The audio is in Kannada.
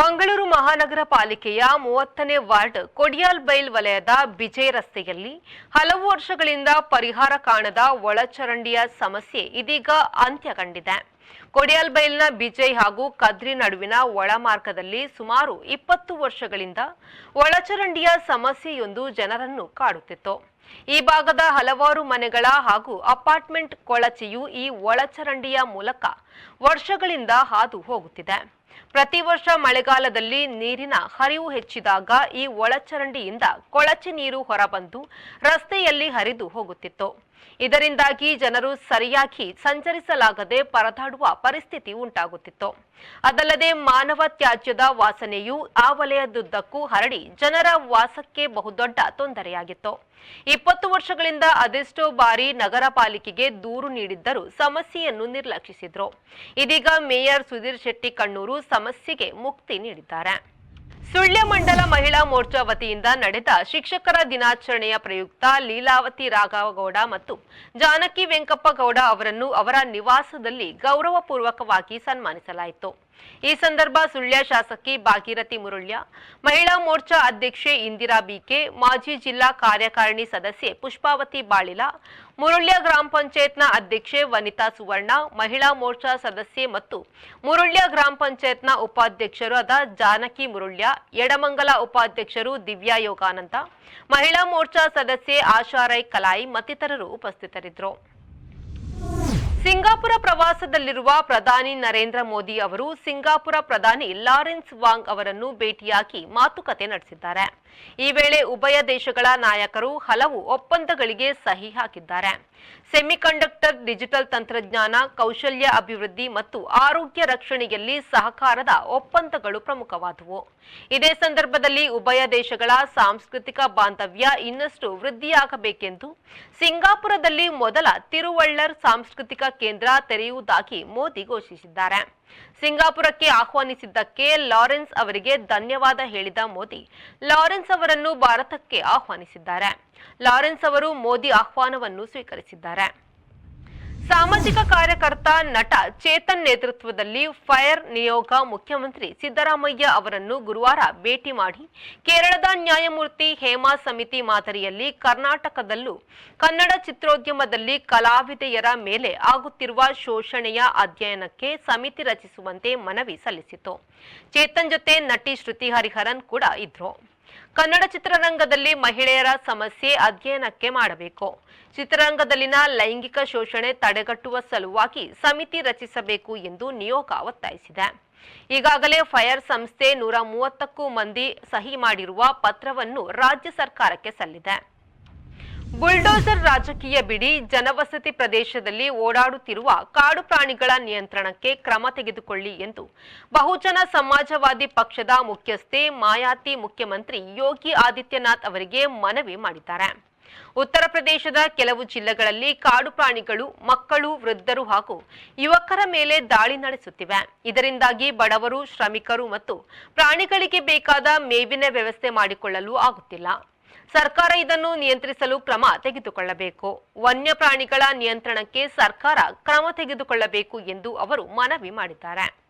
ಮಹಾನಗರ ಪಾಲಿಕೆಯ ಮೂವತ್ತನೇ ವಾರ್ಡ್ ಕೊಡಿಯಾಲ್ ಬೈಲ್ ವಲಯದ ಬಿಜಯ್ ರಸ್ತೆಯಲ್ಲಿ ಹಲವು ವರ್ಷಗಳಿಂದ ಪರಿಹಾರ ಕಾಣದ ಒಳಚರಂಡಿಯ ಸಮಸ್ಯೆ ಇದೀಗ ಅಂತ್ಯ ಕಂಡಿದೆ ಕೊಡಿಯಾಲ್ ಬೈಲ್ನ ಬಿಜಯ್ ಹಾಗೂ ಕದ್ರಿ ನಡುವಿನ ಒಳಮಾರ್ಗದಲ್ಲಿ ಸುಮಾರು ಇಪ್ಪತ್ತು ವರ್ಷಗಳಿಂದ ಒಳಚರಂಡಿಯ ಸಮಸ್ಯೆಯೊಂದು ಜನರನ್ನು ಕಾಡುತ್ತಿತ್ತು. ಈ ಭಾಗದ ಹಲವಾರು ಮನೆಗಳ ಹಾಗೂ ಅಪಾರ್ಟ್ಮೆಂಟ್ ಕೊಳಚೆಯು ಈ ಒಳಚರಂಡಿಯ ಮೂಲಕ ವರ್ಷಗಳಿಂದ ಹಾದು ಹೋಗುತ್ತಿದೆ. ಪ್ರತಿ ವರ್ಷ ಮಳೆಗಾಲದಲ್ಲಿ ನೀರಿನ ಹರಿವು ಹೆಚ್ಚಿದಾಗ ಈ ಒಳಚರಂಡಿಯಿಂದ ಕೊಳಚೆ ನೀರು ಹೊರಬಂದು ರಸ್ತೆಯಲ್ಲಿ ಹರಿದು ಹೋಗುತ್ತಿತ್ತು. ಇದರಿಂದಾಗಿ ಜನರು ಸರಿಯಾಗಿ ಸಂಚರಿಸಲಾಗದೆ ಪರದಾಡುವ ಪರಿಸ್ಥಿತಿ ಉಂಟಾಗುತ್ತಿತ್ತು. ಅದಲ್ಲದೆ ಮಾನವ ತ್ಯಾಜ್ಯದ ವಾಸನೆಯು ಆ ವಲಯದುದ್ದಕ್ಕೂ ಹರಡಿ ಜನರ ವಾಸಕ್ಕೆ ಬಹುದೊಡ್ಡ ತೊಂದರೆಯಾಗಿತ್ತು. ಇಪ್ಪತ್ತು ವರ್ಷಗಳಿಂದ ಅದೆಷ್ಟೋ ಬಾರಿ ನಗರ ಪಾಲಿಕೆಗೆ ದೂರು ನೀಡಿದ್ದರೂ ಸಮಸ್ಯೆಯನ್ನು ನಿರ್ಲಕ್ಷಿಸಿದ್ರು. ಇದೀಗ ಮೇಯರ್ ಸುಧೀರ್ ಶೆಟ್ಟಿ ಕಣ್ಣೂರು ಸಮಸ್ಯೆಗೆ ಮುಕ್ತಿ ನೀಡಿದ್ದಾರೆ. ಸುಳ್ಯ ಮಂಡಲ ಮಹಿಳಾ ಮೋರ್ಚಾ ವತಿಯಿಂದ ನಡೆದ ಶಿಕ್ಷಕರ ದಿನಾಚರಣೆಯ ಪ್ರಯುಕ್ತ ಲೀಲಾವತಿ ರಾಘವಗೌಡ ಮತ್ತು ಜಾನಕಿ ವೆಂಕಪ್ಪಗೌಡ ಅವರನ್ನು ಅವರ ನಿವಾಸದಲ್ಲಿ ಗೌರವಪೂರ್ವಕವಾಗಿ ಸನ್ಮಾನಿಸಲಾಯಿತು. ಈ ಸಂದರ್ಭ ಸುಳ್ಯ ಶಾಸಕಿ ಭಾಗೀರಥಿ ಮುರುಳ್ಯ, ಮಹಿಳಾ ಮೋರ್ಚಾ ಅಧ್ಯಕ್ಷೆ ಇಂದಿರಾ ಬಿಕೆ ಮಾಜಿ ಜಿಲ್ಲಾ ಕಾರ್ಯಕಾರಿಣಿ ಸದಸ್ಯೆ ಪುಷ್ಪಾವತಿ ಬಾಳಿಲ ಮುರುಳ್ಯ ಗ್ರಾಮ ಪಂಚಾಯತ್ನ ಅಧ್ಯಕ್ಷೆ ವನಿತಾ ಸುವರ್ಣ, ಮಹಿಳಾ ಮೋರ್ಚಾ ಸದಸ್ಯೆ ಮತ್ತು ಮುರುಳ್ಯ ಗ್ರಾಮ ಪಂಚಾಯತ್ನ ಉಪಾಧ್ಯಕ್ಷರು ಆದ ಜಾನಕಿ ಮುರುಳ್ಯ, ಎಡಮಂಗಲ ಉಪಾಧ್ಯಕ್ಷರು ದಿವ್ಯಾ ಯೋಗಾನಂದ, ಮಹಿಳಾ ಮೋರ್ಚಾ ಸದಸ್ಯೆ ಆಶಾರೈ ಕಲಾಯಿ ಮತ್ತಿತರರು ಉಪಸ್ಥಿತರಿದ್ದರು. ಸಿಂಗಾಪುರ ಪ್ರವಾಸದಲ್ಲಿರುವ ಪ್ರಧಾನಿ ನರೇಂದ್ರ ಮೋದಿ ಅವರು ಸಿಂಗಾಪುರ ಪ್ರಧಾನಿ ಲಾರೆನ್ಸ್ ವಾಂಗ್ ಅವರನ್ನು ಭೇಟಿಯಾಗಿ ಮಾತುಕತೆ ನಡೆಸಿದ್ದಾರೆ. ಈ ವೇಳೆ ಉಭಯ ದೇಶಗಳ ನಾಯಕರು ಹಲವು ಒಪ್ಪಂದಗಳಿಗೆ ಸಹಿ ಹಾಕಿದ್ದಾರೆ. ಸೆಮಿಕಂಡಕ್ಟರ್, ಡಿಜಿಟಲ್ ತಂತ್ರಜ್ಞಾನ, ಕೌಶಲ್ಯ ಅಭಿವೃದ್ಧಿ ಮತ್ತು ಆರೋಗ್ಯ ರಕ್ಷಣೆಯಲ್ಲಿ ಸಹಕಾರದ ಒಪ್ಪಂದಗಳು ಪ್ರಮುಖವಾದವು. ಇದೇ ಸಂದರ್ಭದಲ್ಲಿ ಉಭಯ ದೇಶಗಳ ಸಾಂಸ್ಕೃತಿಕ ಬಾಂಧವ್ಯ ಇನ್ನಷ್ಟು ವೃದ್ಧಿಯಾಗಬೇಕೆಂದು ಸಿಂಗಾಪುರದಲ್ಲಿ ಮೊದಲ ತಿರುವಳ್ಳರ್ ಸಾಂಸ್ಕೃತಿಕ ಕೇಂದ್ರ ತೆರೆಯುವುದಾಗಿ ಮೋದಿ ಘೋಷಿಸಿದ್ದಾರೆ. ಸಿಂಗಾಪುರಕ್ಕೆ ಆಹ್ವಾನಿಸಿದ್ದಕ್ಕೆ ಲಾರೆನ್ಸ್ ಅವರಿಗೆ ಧನ್ಯವಾದ ಹೇಳಿದ ಮೋದಿ, ಲಾರೆನ್ಸ್ ಅವರನ್ನು ಭಾರತಕ್ಕೆ ಆಹ್ವಾನಿಸಿದ್ದಾರೆ. ಲಾರೆನ್ಸ್ ಅವರು ಮೋದಿ ಆಹ್ವಾನವನ್ನು ಸ್ವೀಕರಿಸಿದ್ದಾರೆ. ಸಾಮಾಜಿಕ ಕಾರ್ಯಕರ್ತ ನಟ ಚೇತನ್ ನೇತೃತ್ವದಲ್ಲಿ ಫೈರ್ ನಿಯೋಗ ಮುಖ್ಯಮಂತ್ರಿ ಸಿದ್ದರಾಮಯ್ಯ ಅವರನ್ನು ಗುರುವಾರ ಭೇಟಿ ಮಾಡಿ ಕೇರಳದ ನ್ಯಾಯಮೂರ್ತಿ ಹೇಮಾ ಸಮಿತಿ ಮಾದರಿಯಲ್ಲಿ ಕರ್ನಾಟಕದಲ್ಲೂ ಕನ್ನಡ ಚಿತ್ರೋದ್ಯಮದಲ್ಲಿ ಕಲಾವಿದೆಯರ ಮೇಲೆ ಆಗುತ್ತಿರುವ ಶೋಷಣೆಯ ಅಧ್ಯಯನಕ್ಕೆ ಸಮಿತಿ ರಚಿಸುವಂತೆ ಮನವಿ ಸಲ್ಲಿಸಿತು. ಚೇತನ್ ಜೊತೆ ನಟಿ ಶ್ರುತಿ ಹರಿಹರನ್ ಕೂಡ ಇದ್ರು. ಕನ್ನಡ ಚಿತ್ರರಂಗದಲ್ಲಿ ಮಹಿಳೆಯರ ಸಮಸ್ಯೆ ಅಧ್ಯಯನಕ್ಕೆ ಮಾಡಬೇಕು. ಚಿತ್ರರಂಗದಲ್ಲಿನ ಲೈಂಗಿಕ ಶೋಷಣೆ ತಡೆಗಟ್ಟುವ ಸಲುವಾಗಿ ಸಮಿತಿ ರಚಿಸಬೇಕು ಎಂದು ನಿಯೋಗ ಒತ್ತಾಯಿಸಿದೆ. ಈಗಾಗಲೇ ಫೈರ್ ಸಂಸ್ಥೆ ನೂರ ಮೂವತ್ತಕ್ಕೂ ಮಂದಿ ಸಹಿ ಮಾಡಿರುವ ಪತ್ರವನ್ನು ರಾಜ್ಯ ಸರ್ಕಾರಕ್ಕೆ ಸಲ್ಲಿದೆ. ಬುಲ್ಡೋಸರ್ ರಾಜಕೀಯ ಬಿಡಿ ಜನವಸತಿ ಪ್ರದೇಶದಲ್ಲಿ ಓಡಾಡುತ್ತಿರುವ ಕಾಡು ಪ್ರಾಣಿಗಳ ನಿಯಂತ್ರಣಕ್ಕೆ ಕ್ರಮ ತೆಗೆದುಕೊಳ್ಳಿ ಎಂದು ಬಹುಜನ ಸಮಾಜವಾದಿ ಪಕ್ಷದ ಮುಖ್ಯಸ್ಥೆ, ಮಾಯಾತಿ ಮುಖ್ಯಮಂತ್ರಿ ಯೋಗಿ ಆದಿತ್ಯನಾಥ್ ಅವರಿಗೆ ಮನವಿ ಮಾಡಿದ್ದಾರೆ. ಉತ್ತರ ಪ್ರದೇಶದ ಕೆಲವು ಜಿಲ್ಲೆಗಳಲ್ಲಿ ಕಾಡು ಪ್ರಾಣಿಗಳು, ಮಕ್ಕಳು, ವೃದ್ಧರು ಹಾಗೂ ಯುವಕರ ಮೇಲೆ ದಾಳಿ ನಡೆಸುತ್ತಿವೆ. ಇದರಿಂದಾಗಿ ಬಡವರು, ಶ್ರಮಿಕರು ಮತ್ತು ಪ್ರಾಣಿಗಳಿಗೆ ಬೇಕಾದ ಮೇವಿನ ವ್ಯವಸ್ಥೆ ಮಾಡಿಕೊಳ್ಳಲು ಆಗುತ್ತಿಲ್ಲ. ಸರ್ಕಾರ ಇದನ್ನು ನಿಯಂತ್ರಿಸಲು ಕ್ರಮ ತೆಗೆದುಕೊಳ್ಳಬೇಕು. ವನ್ಯಪ್ರಾಣಿಗಳ ನಿಯಂತ್ರಣಕ್ಕೆ ಸರ್ಕಾರ ಕ್ರಮ ತೆಗೆದುಕೊಳ್ಳಬೇಕು ಎಂದು ಅವರು ಮನವಿ ಮಾಡಿದ್ದಾರೆ.